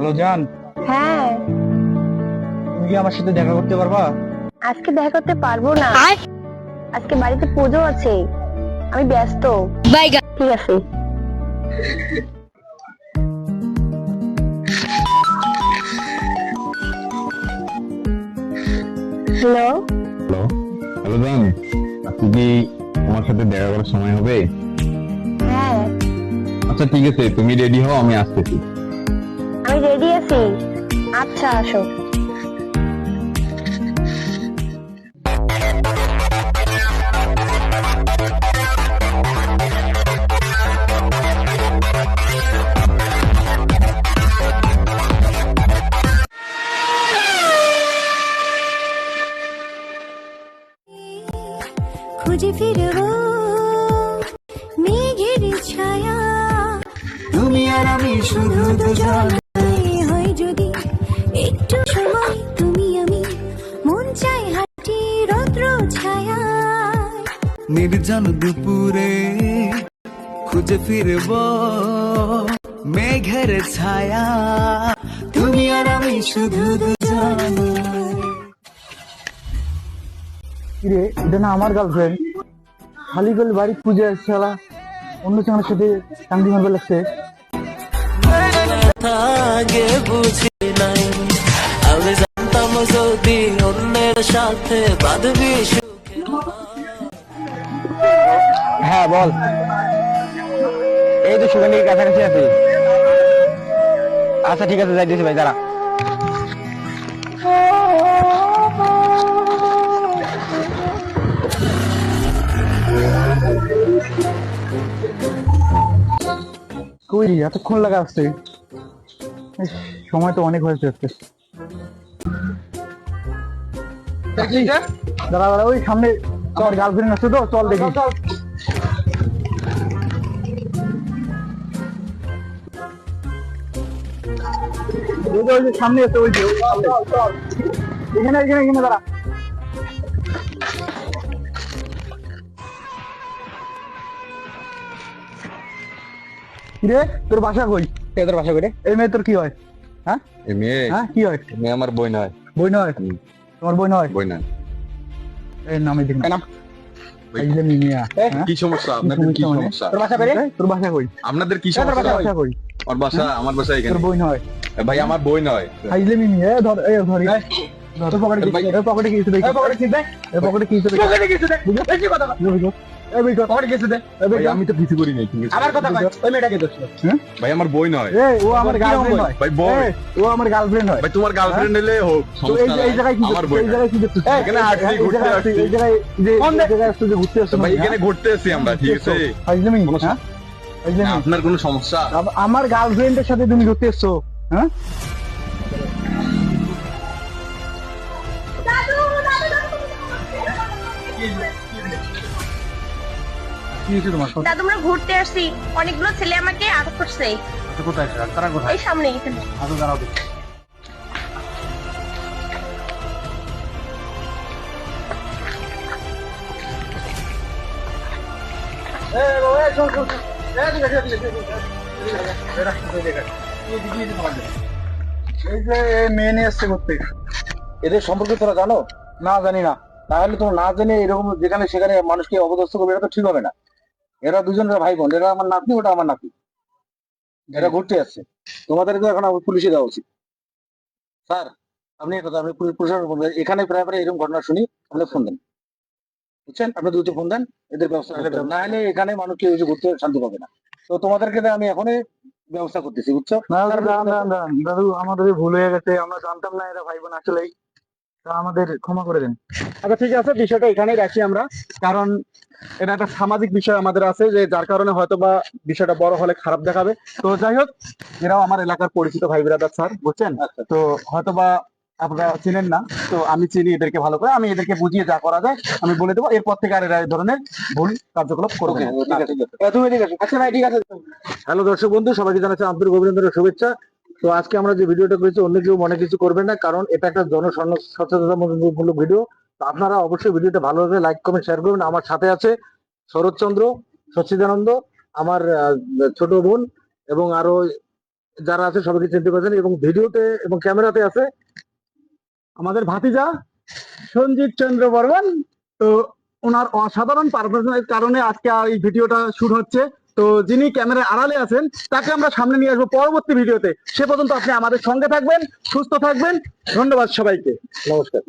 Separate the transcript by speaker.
Speaker 1: Hello জান।
Speaker 2: হ্যাঁ।
Speaker 1: তুমি কি আমার সাথে দেখা করতে পারবা?
Speaker 2: আজকে দেখা করতে পারব না। আজকে বাড়িতে পুজো আছে। আমি ব্যস্ত। বাই ঠিক আছে। হ্যালো।
Speaker 3: হ্যালো। হ্যালো জান আজকে কি তোমার সাথে দেখা করার সময় হবে?
Speaker 2: হ্যাঁ।
Speaker 3: আচ্ছা ঠিক আছে তুমি রেডি হও আমি আসতেছি।
Speaker 2: আছি আচ্ছা আসো।
Speaker 4: খুঁজে ফিরব মেঘের ছায়া। তুমি আর আমি শুধু দুজন।
Speaker 5: নির্জন দুপুরে খুঁজে ফিরব মেঘের ছায়া। তুমি আর আমি শুধু দুজন।
Speaker 1: কিরে এটা না আমার গার্লফ্রেন্ড খালি গেলে বাড়ি পুজো আসছে শালা। অন্য ছেলের সাথে কান্দি মারবে লাগছে।
Speaker 5: আগে বুঝি নাই আমি জানতাম যদি অন্যের সাথে বাঁধবি
Speaker 1: হ্যাঁ বল। এই তো সুগন্ধি কাছাকাছি আছি। আচ্ছা ঠিক আছে যাই দিয়েছি ভাই দাঁড়া। কই এতক্ষণ লাগা আসছে। সময় তো অনেক হয়েছে আজকে। দাঁড়া দাঁড়া ওই সামনে আমার গার্লফ্রেন্ড আছে তো চল দেখি। ওই যে, সামনে আছে ওই যে এখানে এখানে এখানে দাঁড়া। কিরে তোর বাসা কই? তোর বাসা কই রে? এই মেয়ে তোর কি হয়? হ্যাঁ?
Speaker 3: এ মেয়ে?
Speaker 1: হ্যাঁ কি হয়?
Speaker 3: মেয়ে আমার বই নয়।
Speaker 1: বই নয়? তোমার বই নয়?
Speaker 3: বই নয়।
Speaker 1: এই নামে দিন
Speaker 3: নাম।
Speaker 1: এই হ্যাঁ?
Speaker 3: কি সমস্যা? আপনাদের কি
Speaker 1: সমস্যা? তোর বাসা কই তোর বাসা কই?
Speaker 3: আপনাদের কি
Speaker 1: তোর
Speaker 3: সমস্যা?
Speaker 1: বাসা কই?
Speaker 3: আমার বাসা আমার বাসা এখানে।
Speaker 1: তোর বই নয়।
Speaker 3: ভাই আমার বই নয়।
Speaker 1: হাইলে মিমি এ ধর এই ধর। পকেটে কি
Speaker 3: ভাই-
Speaker 1: পকেটে কি দেখ। এই পকেটে কি দেখ। এই পকেটে কি দেখ। পকেটে কি দেখ। বেশি এই বেটা পকেটে কি আছে দেখ এই
Speaker 3: ভাই
Speaker 1: বেটা
Speaker 3: আমি তো কিছু করি নাই
Speaker 1: আমার কথা ওই মেয়েটাকে দোষ হ্যাঁ?
Speaker 3: ভাই আমার বই নয়।
Speaker 1: ও আমার গার্লফ্রেন্ড হয়
Speaker 3: ভাই বই।
Speaker 1: ও আমার গার্লফ্রেন্ড হয়
Speaker 3: ভাই তোমার গার্লফ্রেন্ড হলে হোক
Speaker 1: এই জায়গায় কি।
Speaker 3: আমার বই
Speaker 1: এই জায়গায় কি
Speaker 3: এখানে আসছি, ঘুরতে আসছি।
Speaker 1: এই জায়গায় যে জায়গায় ঘুরতে আসছিস
Speaker 3: ভাই এখানে ঘুরতে এসেছি আমরা ঠিক আছে?
Speaker 1: ফাইজলামি, হ্যাঁ?
Speaker 3: আপনার কোনো সমস্যা?
Speaker 1: আমার গার্লফ্রেন্ডের সাথে তুমি ঘুরতে এসছো হ্যাঁ? তোমার?
Speaker 2: ঘুরতে আসছি। অনেকগুলো ছেলে আমাকে আটক করছে।
Speaker 1: কোথায় তারা কোথায়?
Speaker 2: এই সামনে
Speaker 1: আরও দাঁড়াও এই যে এই মেয়ে নিয়ে এসছে করতে এদের সম্পর্কে তোরা জানো? না জানি না। তাহলে তোমরা না জেনে এরকম যেখানে সেখানে মানুষকে অবদস্থ করবে এটা তো ঠিক হবে না। এরা দুজনের ভাই বোন এরা আমার নাতনি ওটা আমার নাতনি এরা ঘুরতে আসছে। তোমাদেরকে এখন আমার পুলিশে দেওয়া উচিত। স্যার আপনি কথা আপনি পুলিশ প্রশাসন এখানে প্রায় প্রায় এরকম ঘটনা শুনি আপনি ফোন দেন। বুঝছেন? আপনি দ্রুত ফোন দেন এদের ব্যবস্থা। না হলে এখানে মানুষ কেউ এসে ঘুরতে শান্তি পাবে না। তো তোমাদেরকে আমি এখনই ব্যবস্থা করতেছি বুঝছ? দাদু আমাদের ভুল হয়ে গেছে আমরা জানতাম না এরা ভাই বোন আসলেই আমাদের ক্ষমা করে দেন।
Speaker 6: আচ্ছা ঠিক আছে বিষয়টা এখানেই রাখি আমরা। কারণ এটা একটা সামাজিক বিষয় আমাদের আছে যে যার কারণে হয়তো বা বিষয়টা বড় হলে খারাপ দেখাবে। তো যাই হোক এরাও আমার এলাকার পরিচিত ভাই বিরাদার স্যার বুঝছেন?
Speaker 1: আচ্ছা।
Speaker 6: তো হয়তো বা আপনারা চিনেন না তো আমি চিনি এদেরকে ভালো করে আমি এদেরকে বুঝিয়ে যা করা যায় আমি বলে দেবো এরপর থেকে আর এরা এই ধরনের ভুল কার্যকলাপ করবে না।
Speaker 1: ঠিক আছে ঠিক আছে। এ, তুমি ঠিক আছে। আচ্ছা ভাই ঠিক আছে।
Speaker 6: হ্যালো দর্শক বন্ধু সবাইকে জানাচ্ছি আন্তরিক অভিনন্দনের শুভেচ্ছা। তো আজকে আমরা যে ভিডিওটা করেছি অন্য কেউ মনে কিছু করবেন না কারণ এটা একটা জন সচেতনতামূলক ভিডিও। তো আপনারা অবশ্যই ভিডিওটা ভালোভাবে লাইক কমেন্ট শেয়ার করবেন আমার সাথে আছে শরৎচন্দ্র সচ্চিদানন্দ আমার ছোট বোন এবং আরও যারা আছে সবাইকে চিনতে পারছেন এবং ভিডিওতে এবং ক্যামেরাতে আছে
Speaker 7: আমাদের ভাতিজা সঞ্জিত চন্দ্র বর্মন। তো ওনার অসাধারণ পারফরমেন্সের কারণে আজকে এই ভিডিওটা শুট হচ্ছে। তো যিনি ক্যামেরার আড়ালে আছেন, তাকে আমরা সামনে নিয়ে আসব পরবর্তী ভিডিওতে। সে পর্যন্ত আপনি আমাদের সঙ্গে থাকবেন, সুস্থ থাকবেন। ধন্যবাদ সবাইকে।
Speaker 6: নমস্কার।